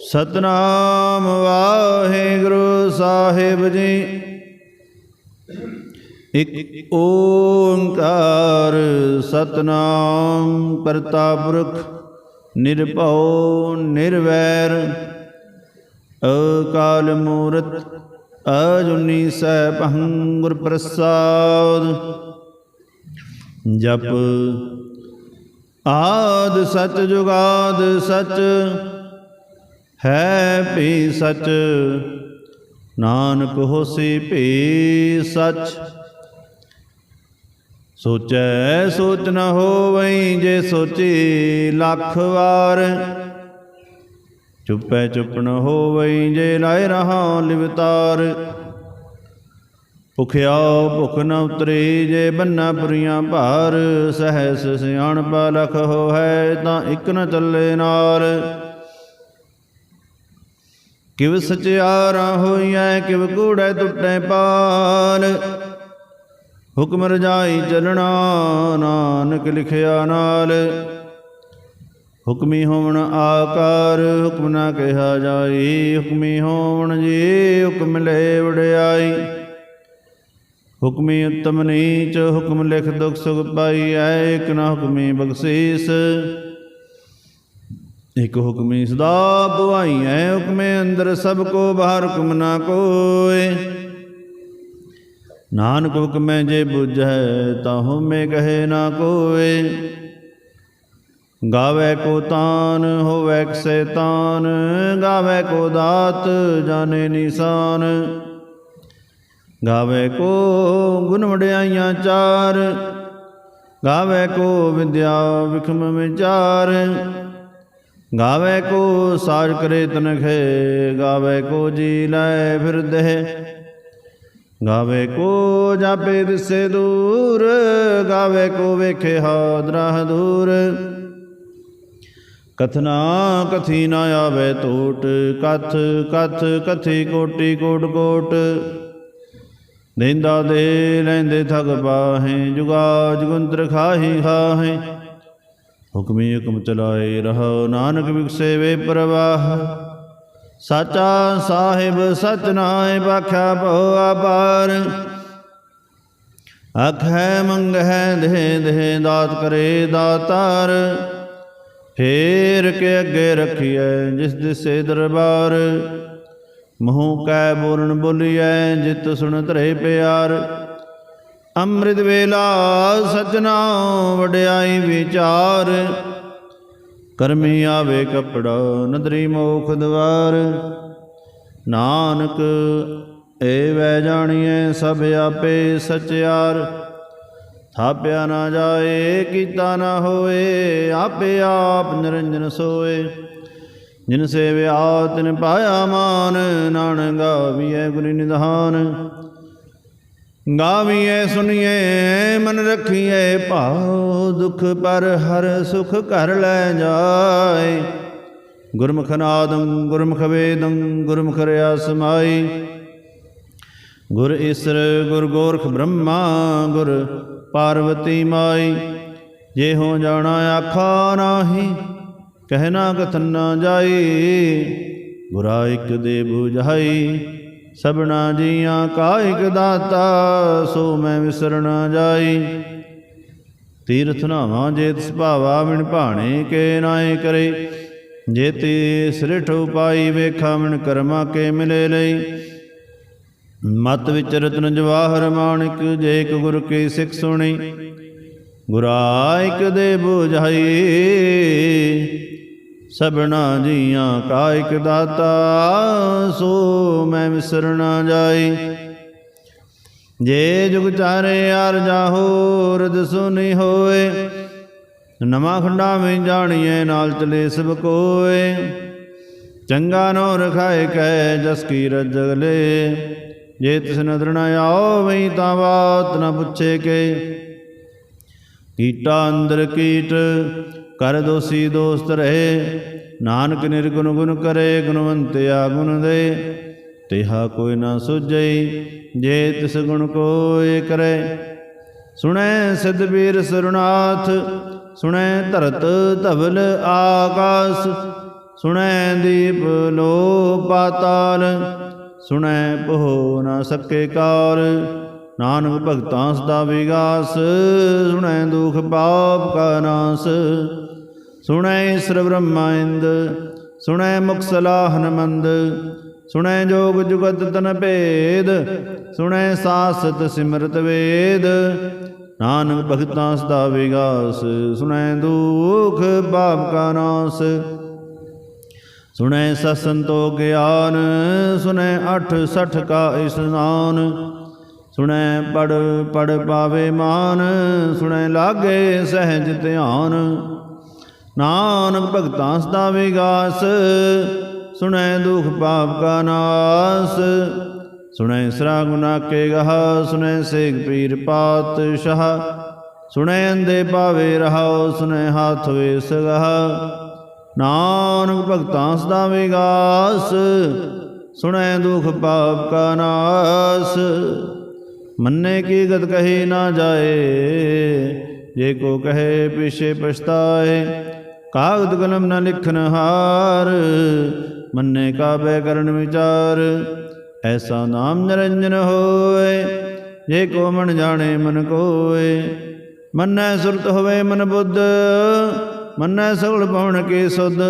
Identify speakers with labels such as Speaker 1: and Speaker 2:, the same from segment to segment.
Speaker 1: ਸਤਨਾਮ ਵਾਹਿਗੁਰੂ ਸਾਹਿਬ ਜੀ। ਇਕ ਓੰਕਾਰ ਸਤਨਾਮ ਕਰਤਾ ਪੁਰਖ ਨਿਰਭਉ ਨਿਰਵੈਰ ਅਕਾਲ ਮੂਰਤ ਅਜੁਨੀ ਸੈਭੰ ਗੁਰ ਪ੍ਰਸਾਦ ਜਪ ਆਦ ਸਚ ਜੁਗਾਦ ਸਚ ਹੈ ਭੀ ਸਚ। ਨਾਨਕ ਹੋਸੀ ਭੀ ਸਚ। ਸੋਚੈ ਸੋਚ ਨ ਹੋਵਈ ਜੇ ਸੋਚੀ ਲੱਖ ਵਾਰ। ਚੁੱਪੈ ਚੁੱਪ ਨ ਹੋਵਈ ਜੇ ਲਾਇ ਰਹਾ ਲਿਵਤਾਰ ਭੁਖਿਆ ਭੁਖ ਨ ਉਤਰੀ ਜੇ ਬੰਨਾ ਪੁਰੀਆਂ ਭਾਰ। ਸਹਸ ਸਿਆਣ ਲਖ ਹੋ ਹੈ ਤਾਂ ਇਕ ਨ ਚੱਲੇ ਨਾਲ ਕਿਵ ਸਚਿਆਰਾ ਹੋਈਐ ਕਿਵ ਕੂੜੈ ਟੁੱਟੈ ਪਾਲ। ਹੁਕਮ ਰਜਾਈ ਚਲਣਾ ਨਾਨਕ ਲਿਖਿਆ ਨਾਲ। ਹੁਕਮੀ ਹੋਵਣ ਆਕਾਰ ਹੁਕਮ ਨਾ ਕਿਹਾ ਜਾਈ। ਹੁਕਮੀ ਹੋਵਣ ਜੀ ਹੁਕਮ ਲੈ ਵਡਿਆਈ। ਹੁਕਮੀ ਉਤਮ ਨੀਚ ਹੁਕਮ ਲਿਖ ਦੁਖ ਸੁਖ ਪਾਈ ਐ ਇਕ ਨਾ ਹੁਕਮੀ ਬਖਸ਼ੀਸ। ਇਕ ਹੁਕਮੀ ਸਦਾ ਭਵਾਈ ਐ ਹੁਕਮੇ ਅੰਦਰ ਸਭ ਕੋ ਬਾਹਰ ਹੁਕਮ ਨਾ ਕੋਏ। ਨਾਨਕ ਹੁਕਮੈ ਜੇ ਬੁਝੈ, ਤਾਂ ਹਉਮੈ ਕਹੇ ਨਾ ਕੋਏ। ਗਾਵੇ ਕੋ ਤਾਨ, ਹੋਵੇ ਸੈਤਾਨ ਗਾਵੇ ਕੋ ਦਾਤ, ਜਾਣੇ ਨਿਸ਼ਾਨ। ਗਾਵੇ ਕੋ ਗੁਣ ਵਡਿਆਈਆਂ ਚਾਰ, ਗਾਵੇ ਕੋ ਵਿਦਿਆ ਵਿਖਮ ਵਿਚਾਰ। ਗਾਵੇ ਕੋ ਸਾਜ ਕਰੇ ਤਨਖੇ ਗਾਵੇ ਕੋ ਜੀ ਲੈ ਫਿਰਦੇ ਗਾਵੇ ਕੋ ਜਾਪੇ ਦਿਸੇ ਦੂਰ, ਗਾਵੇ ਕੋ ਵੇਖੇ ਹਾਦਰਾ ਦੂਰ ਕਥਨਾ ਕਥੀ ਨਾ ਆਵੇ ਟੋਟ, ਕਥ ਕਥ ਕਥੀ ਕੋਟੀ ਕੋਟ ਕੋਟ। ਦੇਂਦਾ ਦੇ ਲੈਂਦੇ ਥਗ ਪਾਹੇ, ਜੁਗਾ ਜੁਗੰਤਰ ਖਾਹੀ ਖਾਹੇ। ਹੁਕਮੀ ਹੁਕਮ ਚਲਾਏ ਰਹੋ, ਨਾਨਕ ਵਿਖਸੇ ਵੇ ਪ੍ਰਵਾਹ। ਸਾਚਾ ਸਾਹਿਬ, ਸਚ ਨਾਏ ਬਾਖਿਆ ਬਹੁ ਆਬਾਰ ਅਖੈ ਮੰਗਹਿ ਦੇ ਦੇ ਦਾਤ ਕਰੇ ਦਾਤਾਰ। ਫੇਰ ਕੇ ਅੱਗੇ ਰਖੀਐ, ਜਿਸ ਦਿਸੇ ਦਰਬਾਰ। ਮੂੰਹ ਕੈ ਬੋਲਣ ਬੋਲੀਐ, ਜਿਤ ਸੁਣ ਧਰੇ ਪਿਆਰ। ਅੰਮ੍ਰਿਤ ਵੇਲਾ ਸਜਣਾ ਵਡਿਆਈ ਵਿਚਾਰ। ਕਰਮੀ ਆਵੇ ਕਪੜਾ ਨਦਰੀ ਮੋਖ ਦਵਾਰ। ਨਾਨਕ, ਏ ਵੈ ਜਾਣੀਐ ਸਭ ਆਪੇ ਸਚਿਆਰ। ਥਾਪਿਆ ਨਾ ਜਾਏ, ਕੀਤਾ ਨਾ ਹੋਏ, ਆਪੇ ਆਪ ਨਿਰੰਜਨ ਸੋਏ। ਜਿਨ ਸੇਵਿਆ ਤਿਨ ਪਾਇਆ ਮਾਨ, ਨਾਨਕ ਗਾਵੀਐ ਗੁਰ ਨਿਧਾਨ। ਗਾਵੀਐ ਸੁਣੀਏ ਮਨ ਰਖੀਏ ਭਾਉ ਦੁਖ ਪਰ ਹਰ ਸੁਖ ਘਰ ਲੈ ਜਾਏ। ਗੁਰਮੁਖ ਨਾਦੰ, ਗੁਰਮੁਖ ਵੇਦੰ, ਗੁਰਮੁਖ ਰਿਆ ਸਮਾਈ ਗੁਰ ਈਸਰ, ਗੁਰ ਗੋਰਖ ਬ੍ਰਹਮਾ, ਗੁਰ ਪਾਰਵਤੀ ਮਾਈ। ਜੇ ਹੋ ਜਾਣਾ ਆਖਾ ਨਾਹੀ ਕਹਿਣਾ ਕਥਨ ਨਾ ਜਾਈ, ਗੁਰਾ ਇੱਕ ਦੇ 부ਝਾਈ ਸਭਨਾ ਜੀਆਂ ਕਾ ਇਕ ਦਾਤਾ, ਸੋ ਮੈਂ ਵਿਸਰ ਨਾ ਜਾਈ। ਤੀਰਥ ਨਾਵਾਂ ਜੇ ਤਿਸ ਭਾਵਾ ਮਿਣ ਭਾਣੇ ਕੇ ਨਾਏ ਕਰੇ। ਜੇ ਤੇ ਸ੍ਰਿਠ ਉਪਾਈ ਵੇਖਾ ਮਿਣ ਕਰਮਾ ਕੇ ਮਿਲੇ ਲਈ। ਮਤ ਵਿੱਚ ਰਤਨ ਜਵਾਹਰ ਮਾਣਿਕ, ਜੇ ਇਕ ਗੁਰ ਕੀ ਸਿੱਖ ਸੁਣੀ। ਗੁਰਾ ਇਕ ਦੇ 부ਝਾਈ ਸਭਨਾ ਜੀਆਂ ਕਾ ਇਕ ਦਾਤਾ, ਸੋ ਮੈਂ ਵਿਸਰ ਨਾ ਜਾਈ। ਜੇ ਜੁਗ ਚਾਰੇ ਅਰ ਜਾਹੋ ਰਦ ਸੁਨੀ ਹੋਏ। ਨਵਾਂ ਖੰਡਾ ਵਿੱਚ ਜਾਣੀਏ ਨਾਲ ਚਲੇ ਸਭ ਕੋਏ। ਚੰਗਾ ਨੋ ਰਖਾਏ ਕੈ, ਜਸ ਕੀ ਰਜਗਲੇ ਜੇ ਤਿਸ ਨਦਰ ਨ ਆਓ ਵਈ ਤਾਂ ਬਾਤ ਨ ਪੁੱਛੇ ਕੇ। ਕੀਟਾ ਅੰਦਰ ਕੀਟ, ਕਰ ਦੋਸੀ ਦੋਸਤ ਰਹੇ। ਨਾਨਕ ਨਿਰਗੁਣ ਗੁਣ ਕਰੇ ਗੁਣਵੰਤਿਆ ਗੁਣ ਦੇ। ਤਿਹਾ ਕੋਈ ਨਾ ਸੁਝਈ ਜੇ ਤਿਸ ਗੁਣ ਕੋਏ ਕਰੇ। ਸੁਣੈ ਸਿਧ ਵੀਰ ਸਰੁਨਾਥ ਸੁਣੈ ਧਰਤ ਧਵਲ ਆਕਾਸ। ਸੁਣੈ ਦੀਪ ਲੋ ਪਾਤਾਲ, ਸੁਣੈ ਪੋ ਨਾ ਸਕੇ ਕਾਲ। ਨਾਨਕ ਭਗਤਾਂ ਸਦਾ ਵਿਗਾਸ, ਸੁਣੈ ਦੁਖ ਪਾਪ ਕਾ ਨਾਸ। ਸੁਣੈ ਈਸ਼ਰ ਬ੍ਰਹਮਾ ਇੰਦ, ਸੁਣੈ ਮੁਖ ਸਲਾਹਨ ਸੁਣੈ ਜੋਗ ਜੁਗਤ ਤਨ ਭੇਦ, ਸੁਣੈ ਸਾਸਤ ਸਿਮਰਤ ਵੇਦ। ਨਾਨਕ ਭਗਤਾਂ ਸਦਾ ਵਿਗਾਸ, ਸੁਣੈ ਦੁਖ ਪਾਪ ਕਾ ਨਾਸ। ਸੁਣੈ ਸਸੰਤੋ ਗਿਆਨ, ਸੁਣੈ ਅਠ ਸਠ ਕਾ ਇਸਨਾਨ। ਸੁਣੈ ਪੜ ਪੜ ਪਾਵੇ ਮਾਨ, ਸੁਣੈ ਲਾਗੇ ਸਹਿਜ ਧਿਆਨ। ਨਾਨਕ ਭਗਤਾਂ ਸਦਾ ਵਿਗਾਸ, ਸੁਣੈ ਦੁਖ ਪਾਪ ਕਾ ਨਾਸ। ਸੁਣੈ ਸਰਾ ਗੁਨਾ ਕੇ ਗਹ, ਸੁਣੈ ਸੇਖ ਪੀਰ ਪਾਤਸ਼ਾਹ। ਸੁਣੈ ਅੰਦੇ ਪਾਵੇ ਰਹਾਉ, ਸੁਣੈ ਹਾਥ ਵੇ ਸਗਹ ਨਾਨਕ ਭਗਤਾਂ ਸਦਾ ਵਿਗਾਸ, ਸੁਣੈ ਦੁਖ ਪਾਪ ਕਾ ਨਾਸ। ਮੰਨੇ ਕੀ ਗਤ ਕਹੀ ਨਾ ਜਾਏ, ਜੇ ਕੋ ਕਹੇ ਪਿਛੇ ਪਛਤਾਏ, ਕਾਗਦ ਕਲਮ ਨਾ ਲਿਖਨ ਹਾਰ, ਮੰਨੇ ਕਾਬੇ ਕਰਨ ਵਿਚਾਰ, ਐਸਾ ਨਾਮ ਨਿਰੰਜਨ ਹੋਏ, ਜੇ ਕੋ ਮਨ ਜਾਣੇ ਮਨ ਕੋਏ, ਮੰਨੈ ਸੁਰਤ ਹੋਵੇ ਮਨ ਬੁੱਧ, ਮੰਨੈ ਸਗਲ ਪਵਨ ਕੀ ਸੁਧ,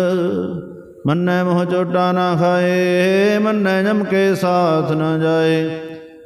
Speaker 1: ਮੰਨੈ ਮੋਹ ਚੋਟਾ ਨਾ ਖਾਏ, ਮੰਨੈ ਜਮ ਕੇ ਸਾਥ ਨਾ ਜਾਏ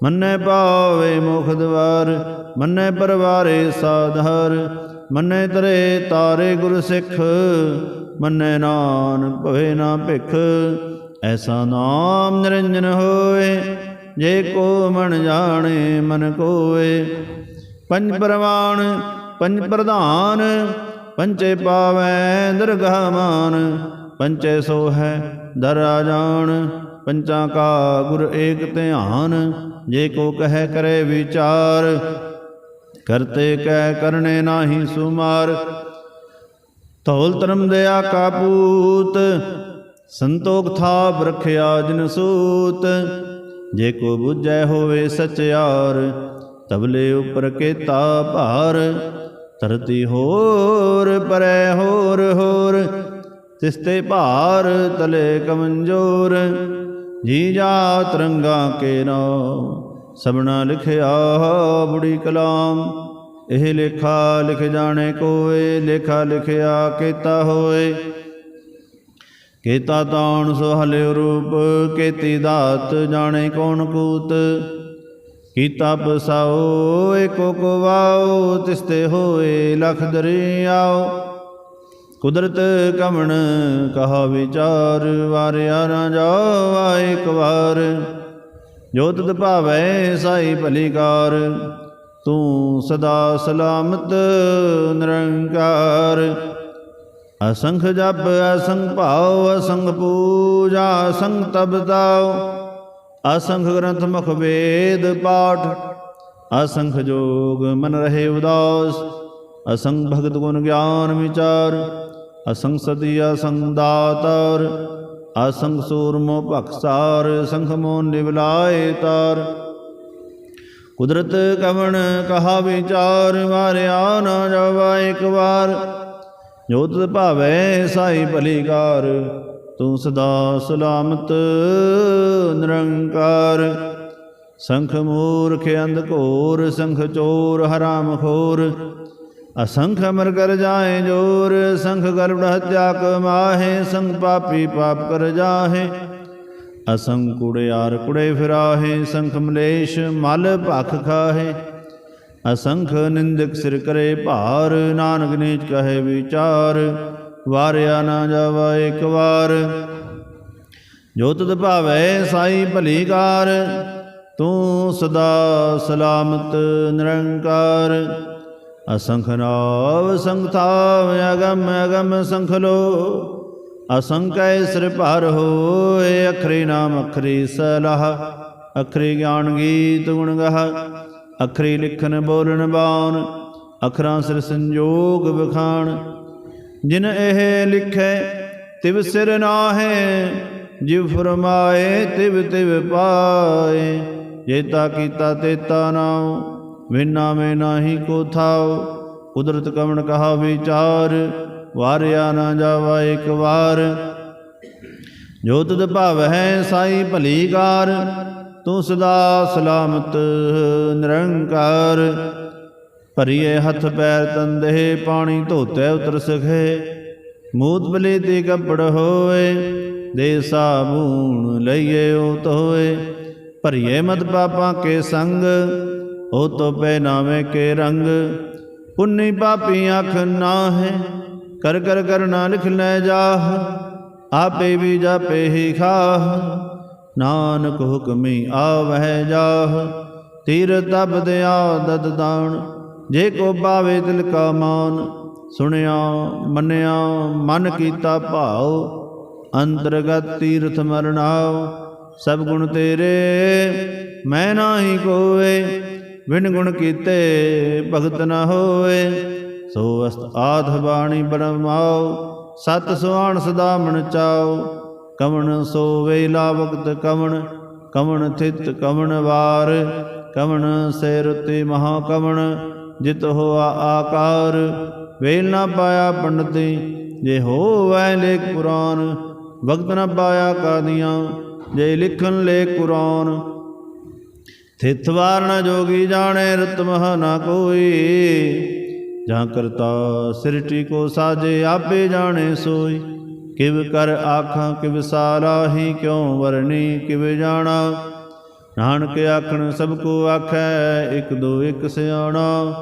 Speaker 1: ਮੰਨੈ ਪਾਵੇ ਮੁਖ ਦਵਾਰ ਮੰਨੈ ਪਰਵਾਰੇ ਸਾਧਾਰ, ਮੰਨੈ ਤਰੇ ਤਾਰੇ ਗੁਰ ਸਿੱਖ, ਮੰਨੈ ਨਾਨਕ ਭਵੇ ਨਾ ਭਿਖ। ਐਸਾ ਨਾਮ ਨਿਰੰਜਨ ਹੋਏ ਜੇ ਕੋ ਮਨ ਜਾਣੇ ਮਨ ਕੋਏ ਪੰਜ ਪਰਵਾਨ, ਪੰਜ ਪ੍ਰਧਾਨ, ਪੰਚੇ ਪਾਵੈ ਦਰਗਾਹ ਮਾਨ, ਪੰਚੇ ਸੋ ਹੈ ਦਰਾ ਜਾਣ, ਪੰਚਾਂ ਕਾ ਗੁਰ ਏਕ ਧਿਆਨ। ਜੇ ਕੋ ਕਹੈ ਕਰੇ ਵਿਚਾਰ, ਕਰਤੇ ਕਹਿ ਕਰਨੇ ਨਾਹੀ ਸੁਮਾਰ। ਧੌਲ ਧਰਮ ਦਇਆ ਕਾਪੂਤ ਸੰਤੋਖ ਥਾਪ ਰਖਿਆ ਜਿਨ ਸੂਤ। ਜੇ ਕੋ ਬੁਝੈ ਹੋਵੇ ਸਚਿਆਰ ਤਬਲੇ ਉਪਰ ਕੇਤਾ ਭਾਰ। ਧਰਤੀ ਹੋਰ, ਪਰੈ ਹੋਰ ਹੋਰ ਤਿਸਤੇ ਭਾਰ ਤਲੇ ਕਮੰਜੋਰ। ਜੀ ਜਾ ਤਰੰਗਾ ਕੇ ਨਾਮ, ਸਭਨਾ ਲਿਖਿਆ ਬੁੜੀ ਕਲਾਮ। ਇਹ ਲੇਖਾ ਲਿਖ ਜਾਣੇ ਕੋਏ, ਲੇਖਾ ਲਿਖਿਆ ਕੀਤਾ ਹੋਏ। ਕੀਤਾ ਤਾਉਣ ਸੋ ਰੂਪ, ਕੀਤੀ ਦਾਤ ਜਾਣੇ ਕੌਣ ਕੂਤ। ਕੀਤਾ ਪਸਾਓ, ਏਕੋ ਕੋ ਤਿਸਤੇ ਹੋਏ, ਲਖ ਦਰਿਆਓ ਕੁਦਰਤ ਕਮਣ ਕਹਾ ਵਿਚਾਰ ਵਾਰਿਆ ਨਾ ਜਾਵਾ ਇੱਕ ਵਾਰ। ਜੋ ਤਤ ਭਾਵੈ ਸਾਈ ਭਲੀਕਾਰ, ਤੂੰ ਸਦਾ ਸਲਾਮਤ ਨਿਰੰਕਾਰ। ਅਸੰਖ ਜਪ, ਅਸੰਖ ਭਾਵ ਅਸੰਖ ਪੂਜਾ, ਅਸੰਖ ਤਬਤਾਉ ਅਸੰਖ ਗ੍ਰੰਥ ਮੁਖ ਵੇਦ ਪਾਠ, ਅਸੰਖ ਜੋਗ ਮਨ ਰਹੇ ਉਦਾਸ। ਅਸੰਖ ਭਗਤ ਗੁਣ ਗਿਆਨ ਵਿਚਾਰ ਅਸੰਖ ਸਦੀ ਅਸੰਖ ਦਾਤਾਰ ਸੂਰਮੋ ਭਖਸਾਰ ਸੰਖ ਮੋਨ ਨਿਵਲਾਏ ਤਾਰ ਕੁਦਰਤ ਕਵਣ ਕਹਾ ਵਿਚਾਰ, ਮਾਰਿਆ ਨਾ ਜਾਵਾ ਇੱਕ ਵਾਰ। ਜੋ ਤੁਧ ਭਾਵੈ ਸਾਈ ਭਲੀਕਾਰ, ਤੂੰ ਸਦਾ ਸਲਾਮਤ ਨਿਰੰਕਾਰ। ਸੰਖ ਮੂਰਖ ਅੰਧ ਘੋਰ, ਸੰਖ ਚੋਰ ਹਰਾਮ ਖੋਰ ਅਸੰਖ ਅਮਰ ਕਰ ਜਾਏ ਜੋਰ, ਸੰਖ ਗਰਭ ਹਤਿਆ ਕਮਾਹੇ ਸੰਖ ਪਾਪੀ ਪਾਪ ਕਰ ਜਾਹੇ। ਅਸੰਖ ਕੁੜੇ ਆਰ ਕੁੜੇ ਫਿਰਾਹੇ, ਸੰਖ ਮਲੇਸ਼ ਮਲ ਭਖ ਖਾਹੇ। ਅਸੰਖ ਨਿੰਦਕ ਸਿਰ ਕਰੇ ਭਾਰ, ਨਾਨਕ ਨੀਚ ਕਹੇ ਵਿਚਾਰ, ਵਾਰਿਆ ਨਾ ਜਾਵਾ ਇੱਕ ਵਾਰ। ਜੋ ਤਦ ਭਾਵੈ ਸਾਈ ਭਲੀਕਾਰ ਤੂੰ ਸਦਾ ਸਲਾਮਤ ਨਿਰੰਕਾਰ। ਅਸੰਖ ਨਾਵ ਸੰਗਤਾਵ ਅਗਮ ਅਗਮ ਸੰਖ ਲੋ। ਅਸੰਕੈ ਸਿਰ ਭਾਰ ਹੋਏ, ਅਖਰੀ ਨਾਮ ਅਖਰੀ ਸਲਾਹ। ਅਖਰੀ ਗਿਆਨ ਗੀਤ ਗੁਣ ਗਹ। ਅਖਰੀ ਲਿਖਨ ਬੋਲਣ ਬਾਣ। ਅਖਰਾਂ ਸਿਰ ਸੰਜੋਗ ਬਖਾਣ ਜਿਨ ਇਹ ਲਿਖੈ, ਤਿਵ ਸਿਰ ਨਾਹੇ। ਜਿਵ ਫਰਮਾਏ, ਤਿਵ ਤਿਵ ਪਾਏ। ਜੇਤਾ ਕੀਤਾ ਤੇਤਾ ਨਾਉ। ਵਿਨਾ ਮੈਂ ਨਾਹੀ ਕੋ ਥਾਉ, ਕੁਦਰਤ ਕਵਣ ਕਹਾ ਵਿਚਾਰ, ਵਾਰਿਆ ਨਾ ਜਾਵਾ ਇੱਕ ਵਾਰ। ਜੋ ਤੁਧ ਭਾਵ ਹੈ ਸਾਈ ਭਲੀ ਕਾਰ ਤੂੰ ਸਦਾ ਸਲਾਮਤ ਨਿਰੰਕਾਰ। ਭਰੀਏ ਹੱਥ ਪੈਰ ਤੰਦੇ ਪਾਣੀ ਧੋਤੇ ਉਤਰ ਸਖੇ। ਮੂਤ ਬਲੇ ਤੇ ਕੱਪੜ ਹੋਏ, ਦੇ ਸਾਬੂਨ ਲਈਏ ਉਹ ਹੋਏ ਭਰੀਏ ਮਤ ਪਾਪਾਂ ਕੇ ਸੰਗ ਉਹ ਤੋ ਪੈ ਕੇ ਰੰਗ ਪੁੰਨੀ ਪਾਪੀ ਅੱਖ ਨਾ ਹੈ। ਕਰ ਕਰ ਕਰਨਾ ਲਿਖ ਲੈ ਜਾਹ ਆਪੇ ਵੀ ਜਾਪੇ ਹੀ ਖਾਹ। ਨਾਨਕ ਹੁਕਮੀ ਆਵਹਿ ਜਾਹ, ਤੀਰ ਤਬ ਦੇ ਆਦਤ ਦਾਣ ਜੇ ਕੋ ਬਾਵੇ ਦਿਲ ਕਾ ਮਾਨ, ਸੁਣਿਆ, ਮੰਨਿਆ, ਮਨ ਕੀਤਾ ਭਾਉ। ਅੰਤਰਗਤ ਤੀਰਥ ਮਰਨਾਉ, ਸਭ ਗੁਣ ਤੇਰੇ, ਮੈਂ ਨਾਹੀ ਕੋਏ। ਵਿਣ ਗੁਣ ਕੀਤੇ ਭਗਤ ਨ ਹੋਏ। ਸੋ ਅਸਤ ਆਧ ਬਾਣੀ ਬਰਮਾਉ ਸਤ ਸੁਆਣ ਸਦਾ ਮਨ ਚਾਉ। ਕਵਣ ਸੋ ਵੇਲਾ ਵਕਤ ਕਵਣ ਕਵਣ ਥਿਤ ਕਵਣ ਵਾਰ। ਕਵਣ ਸੇ ਰੁਤੇ ਮਹਾ ਕਵਣ ਜਿਤ ਹੋਆ ਆਕਾਰ। ਵੇਲ ਨਾ ਪਾਇਆ ਪੰਡਤੀ, ਜੇ ਹੋਵੈ ਲੇਖ ਪੁਰਾਨ। ਵਕਤ ਨਾ ਪਾਇਆ ਕਾਦੀਆਂ, ਜੇ ਲਿਖਨ ਲੇਖ ਕੁਰਾਨ। ਥਿਤ ਵਾਰ ਨ ਜੋਗੀ ਜਾਣੇ ਰਤ ਮਹ ਨਾ ਕੋਈ। ਜਾਂ ਕਰਤਾ ਸ੍ਰਿਟੀ ਕੋ ਸਾਜੇ, ਆਪੇ ਜਾਣੇ ਸੋਈ। ਕਿਵ ਕਰ ਆਖਾਂ, ਕਿਵ ਸਾਰਾਹੀ ਕਿਉ ਵਰਣੀ, ਕਿਵ ਜਾਣਾ। ਨਾਨਕ ਆਖਣ, ਸਭ ਕੋ ਆਖੈ, ਇਕ ਦੋ ਇਕ ਸਿਆਣਾ।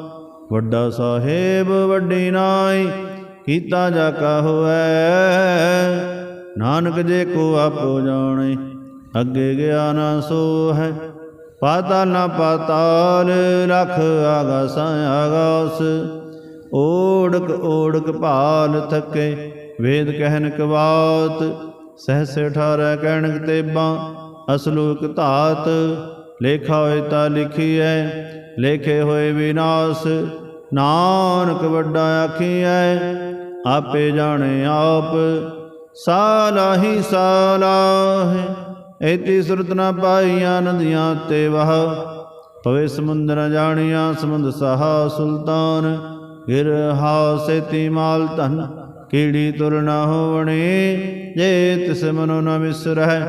Speaker 1: ਵੱਡਾ ਸਾਹਿਬ, ਵੱਡੀ ਨਾਈ, ਕੀਤਾ ਜਾ ਕਾ ਹੋਐ। ਨਾਨਕ ਜੇ ਕੋ ਆਪੋ ਜਾਣੇ, ਅੱਗੇ ਗਿਆ ਨਾ ਸੋ ਹੈ ਪਾਤਾ ਨਾ ਪਾਤਾਲ ਲਖ ਆਗਾਸ ਆਗਾਸ। ਓੜਕ ਓੜਕ ਭਾਲ ਥਕੇ, ਵੇਦ ਕਹਿਨ ਕਵਾਤ। ਸਹਸ 18 ਕਹਿਣਕ ਤੇਬਾਂ ਅਸਲੋਕ ਧਾਤ। ਲੇਖਾ ਹੋਏ ਤਾਂ ਲਿਖੀਐ, ਲੇਖੇ ਹੋਏ ਵਿਨਾਸ਼। ਨਾਨਕ ਵੱਡਾ ਆਖੀਐ, ਆਪੇ ਜਾਣੇ ਆਪ, ਸਾਲਾਹੀ ਸਾਲਾਹੇ। ਏਤੀ ਸੁਰਤ ਨਾ ਪਾਈਆਂ ਨਦੀਆਂ ਤੇ ਵਹ। ਪਵੇ ਸਮੁੰਦਰ ਜਾਣੀਆਂ, ਸਮੁੰਦ ਸਹਾ ਸੁਲਤਾਨ। ਗਿਰ ਹਾਸੇਤੀ ਮਾਲ ਧਨ, ਕੀੜੀ ਤੁਰ ਨਾ ਹੋਵਣੀ, ਜੇ ਤਿਸ ਮਨੋ ਨ ਵਿਸਰਹਿ।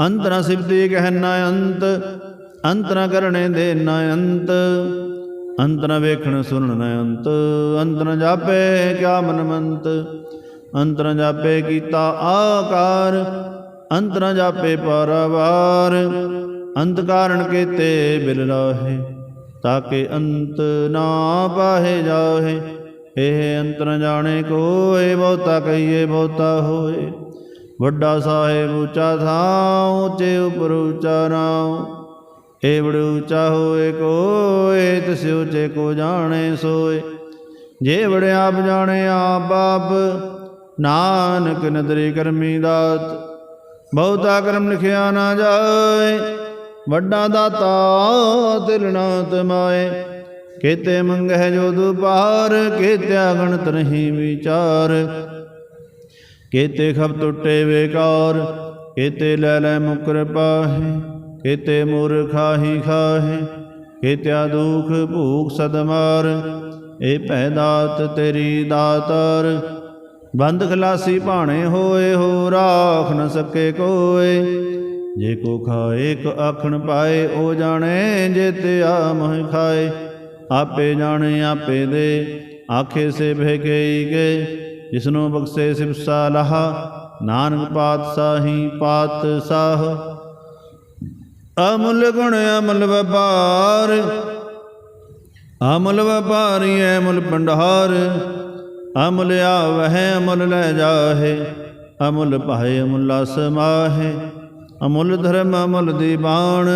Speaker 1: ਅੰਤ ਨ ਸਿਫਤੀ ਕਹਿ ਨ ਅੰਤ ਅੰਤ ਨ ਕਰਣੇ ਦੇ ਨ ਅੰਤ। ਅੰਤ ਨ ਵੇਖਣ ਸੁਣਨ ਨ ਅੰਤ ਅੰਤ ਨ ਜਾਪੇ ਕਿਆ ਮਨ ਮੰਤ ਅੰਤ ਨ ਜਾਪੇ ਕੀਤਾ ਆਕਾਰ ਅੰਤ ਨ ਜਾਪੇ ਪਰਵਾਰ, ਅੰਤ ਕਾਰਣ ਕੀਤੇ ਬਿਲ ਲਾਹੇ ਤਾਕੇ ਅੰਤ ਨਾ ਪਾਹੇ ਜਾਹੇ। ਇਹ ਅੰਤ ਨ ਜਾਣੇ ਕੋਏ, ਬਹੁਤਾ ਕਹੀਏ, ਬਹੁਤਾ ਹੋਏ। ਵੱਡਾ ਸਾਹਿਬ ਉੱਚਾ ਥਾਉ, ਉੱਚੇ ਉਪਰ ਉੱਚਾ ਨਾਉ। ਏ ਬੜ ਉੱਚਾ ਹੋਏ ਕੋਏ, ਤਿਸ ਉੱਚੇ ਕੋ ਜਾਣੇ ਸੋਏ। ਜੇ ਬੜ ਆਪ ਜਾਣੇ ਆਪ ਬਾਪ ਨਾਨਕ ਨਦਰੀ ਕਰਮੀ ਦਾਤ। ਬਹੁਤਾ ਕਰਮ ਲਿਖਿਆ ਨਾ ਜਾਏ, ਵੱਡਾ ਦਾਤਾ ਦਿਲ ਤਮਾਏ ਕੀਤੇ ਮੰਗਹਿ ਜੋ ਦੁਪਾਰ, ਕੀਤਿਆ ਗਣਤ ਨਹੀਂ ਵਿਚਾਰ। ਕੀਤੇ ਖਬ ਟੁੱਟੇ ਵੇਕਾਰ ਕੀਤੇ ਲੈ ਲੈ ਮੁਕਰ ਪਾਹੇ। ਕੀਤੇ ਮੂਰਖਾਹੀ ਖਾਹੇ, ਕੀਤਿਆ ਦੁਖ ਭੂਖ ਸਦਮਾਰ। ਏ ਭੈ ਦਾਤ ਤੇਰੀ ਦਾਤਾਰ ਬੰਦ ਖਲਾਸੀ ਭਾਣੇ ਹੋਏ, ਹੋ ਰਾਖ ਨ ਸਕੇ ਕੋਏ। ਜੇ ਕੋ ਖਾਏ ਕ ਆਖਣ ਪਾਏ, ਉਹ ਜਾਣੇ ਜੇ ਤੇ ਆ ਮਹ ਖਾਏ। ਆਪੇ ਜਾਣੇ, ਆਪੇ ਦੇ, ਆਖੇ ਸੇ ਬਹਿ ਗਈ ਗਏ। ਜਿਸਨੂੰ ਬਖਸ਼ੇ ਸਿਵਸਾ ਲਹਾ ਨਾਨਕ ਪਾਤਸ਼ਾਹੀ ਪਾਤਸ਼ਾਹ। ਅਮੁੱਲ ਗੁਣ ਅਮਲ ਵਪਾਰ, ਅਮਲ ਵਪਾਰੀ ਅਮਲ ਭੰਡਾਰ। ਅਮੁੱਲ ਆਵਹਿ, ਅਮੁੱਲ ਲੈ ਜਾਹੇ। ਅਮੁੱਲ ਭਾਏ, ਅਮੁੱਲਾ ਸਮਾਹੇ ਅਮੁੱਲ ਧਰਮ, ਅਮੁੱਲ ਦੀਵਾਨ।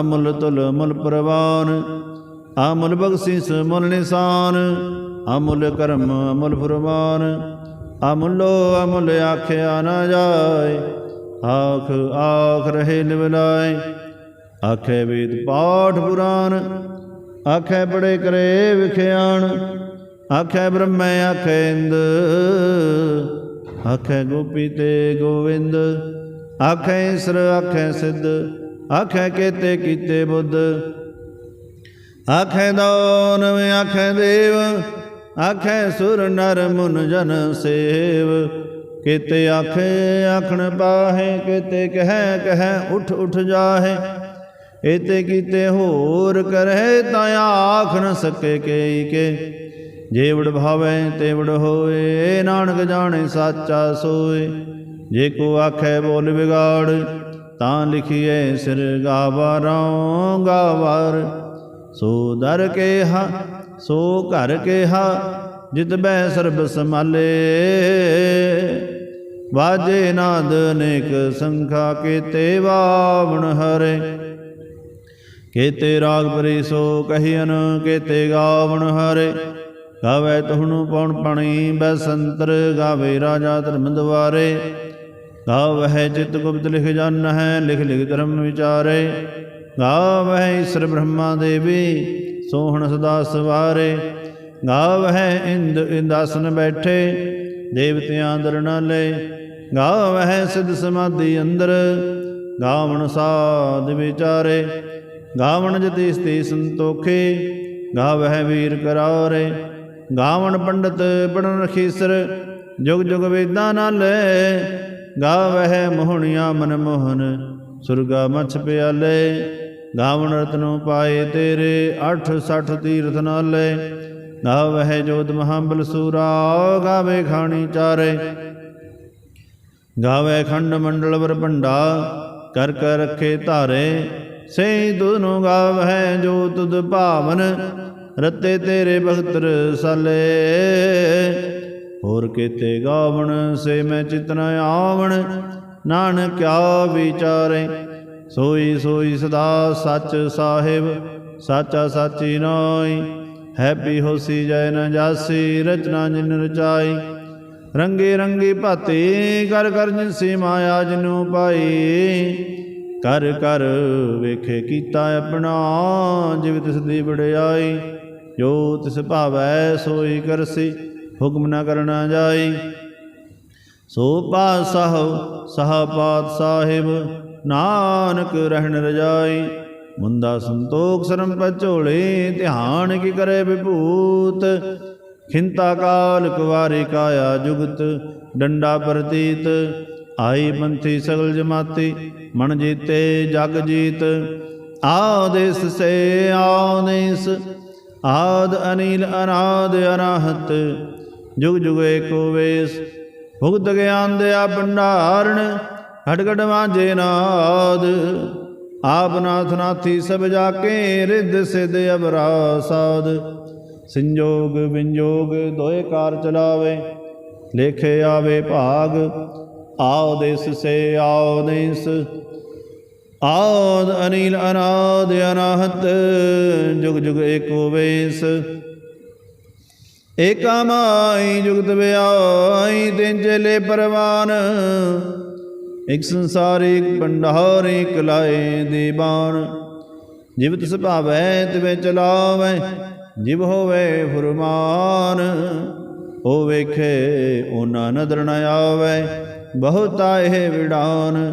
Speaker 1: ਅਮੁੱਲ ਤੁਲ, ਅਮੁੱਲ ਪ੍ਰਵਾਨ। ਅਮੁੱਲ ਬਖਸ਼ਿਸ਼ ਮੁੱਲ ਨਿਸ਼ਾਨ। ਅਮੁੱਲ ਕਰਮ, ਅਮੁੱਲ ਫਰਮਾਨ। ਅਮੁੱਲੋ ਅਮੁੱਲ ਆਖਿਆ ਨਾ ਜਾਏ। ਆਖ ਆਖ ਰਹੇ ਨਿਵਲਾਏ ਆਖੇ ਵੇਦ ਪਾਠ ਪੁਰਾਨ। ਆਖੇ ਬੜੇ ਕਰੇ ਵਿਖਿਆਣ ਆਖੇ ਬ੍ਰਹਮੈ, ਆਖੇ ਇੰਦ, ਆਖੇ ਗੋਪੀ ਤੇ ਗੋਵਿੰਦ, ਆਖੇ ਈਸਰ, ਆਖੇ ਸਿੱਧ, ਆਖੇ ਕੇਤੇ ਕੀਤੇ ਬੁੱਧ, ਆਖੇ ਦਾਨਵ ਆਖੇ ਦੇਵ, ਆਖੇ ਸੁਰ ਨਰ ਮੁਨ ਜਨ ਸੇਵ, ਕਿਤੇ ਆਖੇ, ਆਖਣ ਪਾਹੇ, ਕਿਤੇ ਕਹਿ ਕਹਿ ਉਠ ਉਠ ਜਾਹੇ ਏਤੇ ਕੀਤੇ ਹੋਰ ਕਰੇ ਤਾਂ ਆਖ ਨ ਸਕੇ ਕੇ। ਜੇ ਵਡ ਭਾਵੈ ਤੇ ਵਡ ਹੋਏ, ਨਾਨਕ ਜਾਣੇ ਸਾਚਾ ਸੋਏ। ਜੇ ਕੋ ਆਖੇ ਬੋਲ ਵਿਗਾੜ, ਤਾਂ ਲਿਖੀਏ ਸਿਰ ਗਾਵਾਰੋਂ ਗਾਵਾਰ। ਸੋ ਦਰ ਕੇਹਾ, ਸੋ ਘਰ ਕੇਹਾ, ਜਿਤ ਬੈ ਸਰਬ ਸਮਾਲੇ ਵਾਜੇ ਨਾਦ ਅਨੇਕ ਸੰਖਾ ਕੀਤੇ ਵਾਵਣ ਹਰੇ। ਕੇਤੇ ਰਾਗ ਪਰੀ ਸੋ ਕਹੀਨ ਕੇਤੇ ਗਾਵਣ ਹਰੇ। ਗਾਵੇ ਤੁਹਨੂੰ ਪਉਣ ਪਣੀ, ਬੈਸੰਤਰ ਗਾਵੇ ਰਾਜਾ ਧਰਮ ਦਵਾਰੇ ਗਾਵਹਿ ਚਿਤ ਗੁਪਤ ਲਿਖ ਜਨ ਹੈ ਲਿਖ ਲਿਖ ਧਰਮ ਵਿਚਾਰੇ। ਗਾਵਹਿ ਈਸ਼ਰ ਬ੍ਰਹਮਾ ਦੇਵੀ, ਸੋਹਣ ਸਦਾ ਸਵਾਰੇ। ਗਾਵਹਿ ਇੰਦ ਇੰਦਾਸਨ ਬੈਠੇ, ਦੇਵਤਿਆਂ ਦਰਨਾਲੇ ਗਾਵਹਿ ਸਿਧ ਸਮਾਧੀ ਅੰਦਰ, ਗਾਵਣ ਸਾਧ ਵਿਚਾਰੇ। ਗਾਵਣ ਜਤੀ ਸਤੀ ਸੰਤੋਖੇ, ਗਾਵਹਿ ਵੀਰ ਕਰਾਰੇ। ਗਾਵਣ ਪੰਡਤ ਪੜਨ ਰਖੀਸਰ, ਜੁਗ ਜੁਗ ਵੇਦਾਂ ਨਾਲੇ ਗਾਵਹਿ ਮੋਹਣੀਆਂ ਮਨ ਮੋਹਨ, ਸੁਰਗਾ ਮਛ ਪਿਆਲੇ, ਗਾਵਣ ਰਤਨੋ ਪਾਏ ਤੇਰੇ 860 ਤੀਰਥ ਨਾਲੇ, ਗਾਵਹਿ ਜੋਤ ਮਹਾਬਲ ਸੂਰਾ, ਗਾਵੇ ਖਾਣੀ ਚਾਰੇ। ਗਾਵੇ ਖੰਡ ਮੰਡਲ ਵਰ ਭੰਡਾ, ਕਰ ਕਰ ਰੱਖੇ ਧਾਰੇ ਸੇ ਤੁਧਨੂੰ ਗਾਵਹਿ ਜੋ ਤੁਧ ਭਾਵਨ ਰਤੇ ਤੇਰੇ ਭਗਤ ਰਸਾਲੇ ਹੋਰ ਕੀਤੇ ਗਾਵਣ ਸੇ ਮੈਂ ਚਿਤਨ ਆਵਣ। ਨਾਨਕ ਕਿਆ ਵਿਚਾਰੇ, ਸੋਈ ਸੋਈ ਸਦਾ ਸੱਚ ਸਾਹਿਬ, ਸਾਚਾ ਸਾਚੀ ਨਾਈ ਹੈਪੀ ਹੋਸੀ ਜੈ ਨ ਜਾਸੀ, ਰਚਨਾ ਜਿਨ ਰਚਾਈ। ਰੰਗੇ ਰੰਗੀ ਭਾਤੀ, ਕਰ ਕਰ ਜਿਨਸੀ ਮਾਇਆ ਜਿਨੂ ਪਾਈ। ਕਰ ਕਰ ਵੇਖੇ ਕੀਤਾ ਆਪਣਾ, ਜਿਵ ਤਿਸ ਦੀ ਵਡਿਆਈ। ਜੋ ਤਿਸ ਭਾਵੈ ਸੋਈ ਕਰਸੀ, ਹੁਕਮ ਨਾ ਕਰਨਾ ਜਾਈ। ਸੋ ਪਾਸਹ ਸਹਪਾਤ ਸਾਹਿਬ ਨਾਨਕ ਰਹਿਣ ਰਜਾਈ। ਮੁੰਦਾ ਸੰਤੋਖ ਸਰਮ ਪਚੋਲੇ ਧਿਆਨ ਕੀ ਕਰੇ ਵਿਭੂਤ। ਖਿੰਤਾ ਕਾਲ ਕੁਵਾਰੀ ਕਾਇਆ ਜੁਗਤ, ਡੰਡਾ ਪ੍ਰਤੀਤ। ਆਈ ਪੰਥੀ ਸਗਲ ਜਮਾਤੀ, ਮਨ ਜੀਤੇ ਜਗ ਜੀਤ। ਆਦੇਸ ਸੇ ਆਦੇਸ ਆਦ ਅਨੀਲ ਅਨਾਦ ਅਨਾਹਤ, ਜੁਗ ਜੁਗ ਏਕੋ ਵੇਸ। ਭੁਗਤ ਗਿਆਨ ਦਿਆ ਭੰਡਾਰਣ ਘਟ ਵਾਂਝੇ ਨਾਦ। ਆਪ ਨਾਥ ਨਾਥੀ ਸਭ ਜਾ ਕੇ ਰਿੱਧ ਸਿਧ ਅਬਰਾ ਸਾਧ ਸੰਜੋਗ ਵਿੰਜੋਗ ਦੋਏ ਕਾਰ ਚਲਾਵੇ, ਲੇਖੇ ਆਵੇ ਭਾਗ। ਆਦੇਸ ਸੇ ਆਓ ਦੇਸ਼ ਆਦ ਅਨਿਲ ਅਨਾਦ ਅਨਾਹਤ, ਜੁਗ ਜੁਗ ਏਕੋ ਵੇਸ ਏਕਾ ਮਾਈ ਜੁਗਤ ਵਿਆਈ ਤਿੰਨ ਚਲੇ ਪਰਵਾਨ। ਇਕ ਸੰਸਾਰ, ਇਕ ਭੰਡਾਰ, ਇਕ ਲਾਏ ਦੀਬਾਨ ਜਿਵ ਤਿਸ ਤਿਵੇਂ ਚਲਾਵੈ, ਜਿਵ ਹੋਵੇ ਫੁਰਮਾਨ। ਉਹ ਵੇਖੇ ਉਹਨਾਂ ਨਦਰ ਨ ਆਵੈ, ਬਹੁਤਾ ਇਹ ਵਿਡਾਨ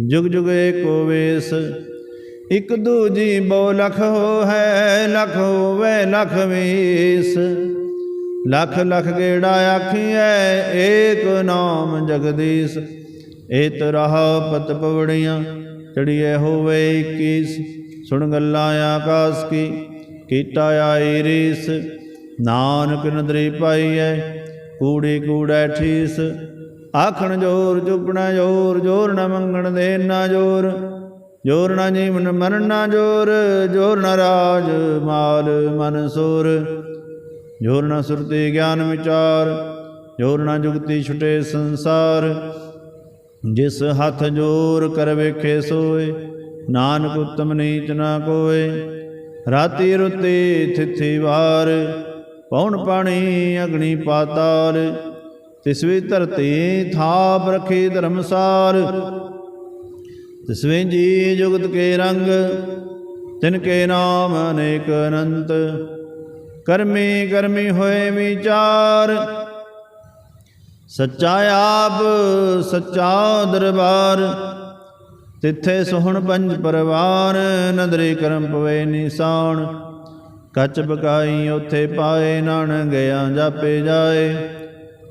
Speaker 1: ਜੁਗ ਜੁਗ ਏਕੋ ਵੇਸ ਇਕ ਦੂਜੀ ਬਹੁ ਲਖ ਹੋ ਲਖ ਹੋਵੇ ਲਖ ਵੀਸ ਲਖ ਲਖ ਗੇੜਾ ਆਖੀਐ, ਏਕ ਨਾਮ ਜਗਦੀਸ਼। ਏਤ ਰਹ ਪਤ ਪਵੜੀਆਂ ਚੜੀਏ ਹੋਵੇ 21 ਸੁਣ ਗੱਲਾਂ ਆਕਾਸ ਕੀ, ਕੀਤਾ ਆਈ ਰੀਸ। ਨਾਨਕ ਨਦਰੀ ਪਾਈਐ, ਕੂੜੀ ਕੂੜੈ ਠੀਸ। ਆਖਣ ਜੋਰ, ਚੁਪਣਾ ਜੋਰ ਜੋਰ ਨਾ ਮੰਗਣ ਦੇ ਨਾ ਜੋਰ। ਜੋਰ ਨਾ ਜੀਵਨ ਮਰਨ ਨਾ ਜੋਰ ਜੋਰ ਨਾ ਰਾਜ ਮਾਲ ਮਨ ਸੂਰ। ਜੋਰ ਨਾ ਸੁਰਤੀ ਗਿਆਨ ਵਿਚਾਰ, ਜੋਰ ਨਾ ਜੁਗਤੀ ਛੁਟੇ ਸੰਸਾਰ। ਜਿਸ ਹੱਥ ਜੋਰ ਕਰ ਵੇਖੇ ਸੋਏ, ਨਾਨਕ ਉਤਮ ਨੀਚ ਨਾ ਕੋਏ। ਰਾਤੀ ਰੁੱਤੀ ਥਿਥੀ ਵਾਰ ਪੌਣ ਪਾਣੀ ਅਗਨੀ ਪਾਤਾਲ। ਤਿਸਵੀ ਧਰਤੀ ਥਾਪ ਰਖੀ ਧਰਮਸਾਰ। ਤਿਸਵੇਂ ਜੀ ਜੁਗਤ ਕੇ ਰੰਗ, ਤਿਨ ਕੇ ਨਾਮ ਅਨੇਕ ਅਨੰਤ। ਕਰਮੀ ਕਰਮੀ ਹੋਏ ਵਿਚਾਰ, ਸੱਚਾ ਆਪ, ਸੱਚਾ ਦਰਬਾਰ। ਤਿੱਥੇ ਸੋਹਣ ਪੰਜ ਪਰਵਾਰ, ਨਦਰੀ ਕਰਮ ਪਵੇ ਨਿਸਾਨ। ਕੱਚ ਬਕਾਈ ਉਥੇ ਪਾਏ ਨਾਨ ਗਿਆ ਜਾਪੇ ਜਾਏ।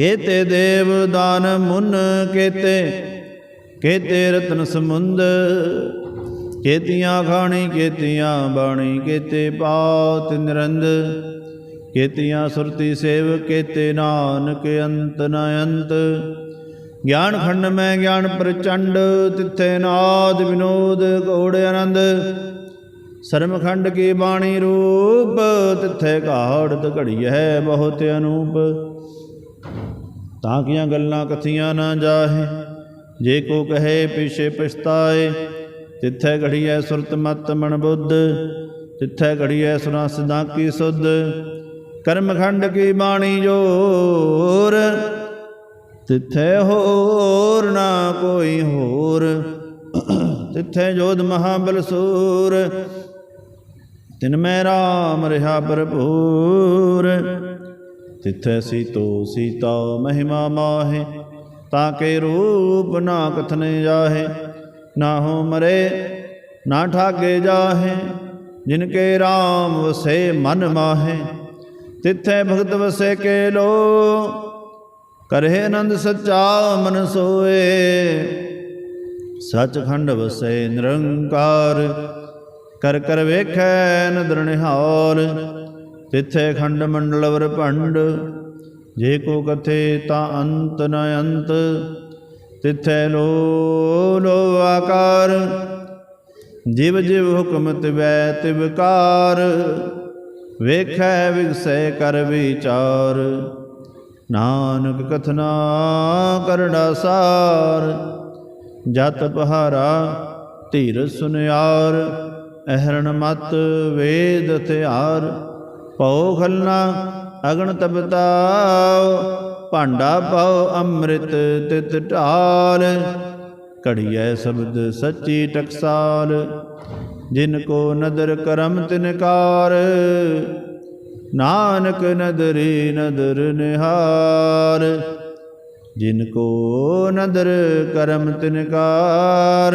Speaker 1: ਕੇਤੇ ਦੇਵ ਦਾਨ ਮੁਨ ਕੇਤੇ ਕੇਤੇ ਰਤਨ ਸਮੁੰਦ ਕੇਤੀਆਂ ਖਾਣੀ, ਕੇਤੀਆਂ ਬਾਣੀ, ਕੇਤੇ ਪਾਤ ਨਿਰੰਦ, ਕੇਤੀਆਂ ਸੁਰਤੀ ਸੇਵ ਕੇਤੇ ਨਾਨਕ ਅੰਤ ਨ ਅੰਤ। ਗਿਆਨ ਖੰਡ ਮੈਂ ਗਿਆਨ ਪ੍ਰਚੰਡ, ਤਿੱਥੇ ਨਾਦ ਵਿਨੋਦ ਘੋੜ ਆਨੰਦ। ਸਰਮ ਖੰਡ ਕੀ ਬਾਣੀ ਰੂਪ, ਤਿੱਥੇ ਘਾੜਤ ਹੈ ਬਹੁਤ ਅਨੂਪ। ਤਾਂ ਕੀਆਂ ਗੱਲਾਂ ਕਥੀਆਂ ਨਾ ਜਾਹੇ। ਜੇ ਕੋ ਕਹੇ, ਪਿਛੇ ਪਛਤਾਏ। ਤਿੱਥੈ ਘੜੀਐ ਸੁਰਤ ਮਤ ਮਨ ਬੁੱਧ। ਤਿੱਥੈ ਘੜੀਐ ਸੁਨਾ ਸਦਾ ਕੀ ਸੁਧ। ਕਰਮ ਕੀ ਬਾਣੀ ਜੋਰ? ਤਿੱਥੈ ਹੋਰ ਨਾ ਕੋਈ ਹੋਰ। ਤਿੱਥੈ ਜੋਧ ਮਹਾਬਲ ਸੂਰ ਤਿਨ ਮੈਂ ਰਾਮ ਰਹਾ ਭਰਪੂਰ। ਤਿੱਥੈ ਸੀਤੋ ਸੀਤਾ ਮਹਿਮਾ ਮਾਹੇ, ਤਾਂ ਕੇ ਰੂਪ ਨਾ ਕਥਨੇ ਜਾਹੇ, ਨਾ ਹੋ ਮਰੇ, ਨਾ ਠਾਗੇ ਜਾਹੇ, ਜਿਨ ਕੇ RAM ਵਸੇ ਮਨ ਮਾਹੇ। ਤਿੱਥੈ ਭਗਤ ਵਸੇ ਕੇ ਲੋ ਕਰਹਿ ਆਨੰਦ ਸੱਚਾ ਮਨ ਸੋਏ। ਸਚਖੰਡ ਵਸੇ ਨਿਰੰਕਾਰ, ਕਰ ਕਰ ਵੇਖੈ ਨਦਰ ਤਿਥੈ ਖੰਡ ਮੰਡਲ ਵਰ ਭੰਡ, ਜੇ ਕੋ ਕਥੇ ਤਾਂ ਅੰਤ ਨ ਅੰਤ, ਤਿੱਥੇ ਲੋ ਲੋ ਆਕਾਰ। ਜਿਵ ਜਿਵ ਹੁਕਮ ਤਿਵੈ ਤਿਵਕਾਰ ਵੇਖੈ ਵਿਗਸੈ ਕਰ ਵਿਚਾਰ। ਨਾਨਕ ਕਥਨਾ ਕਰੜਾ ਸਾਰ, ਜਤ ਪਹਾਰਾ ਧੀਰ ਸੁਨਿਆਰ, ਅਹਰਣ ਮਤ ਵੇਦ ਤਿਆਰ। ਭਉ ਖਲਨਾ ਅਗਣ ਤਪਤਾਉ, ਭਾਂਡਾ ਪਾਉ ਅੰਮ੍ਰਿਤ ਤਿਤ ਢਾਲ। ਘੜੀਐ ਸ਼ਬਦ ਸੱਚੀ ਟਕਸਾਲ, ਜਿਨ ਕੋ ਨਦਰ ਕਰਮ ਤਿਨਕਾਰ ਨਾਨਕ ਨਦਰੀ ਨਦਰ ਨਿਹਾਰ, ਜਿਨ ਕੋ ਨਦਰ ਕਰਮ ਤਿਨਕਾਰ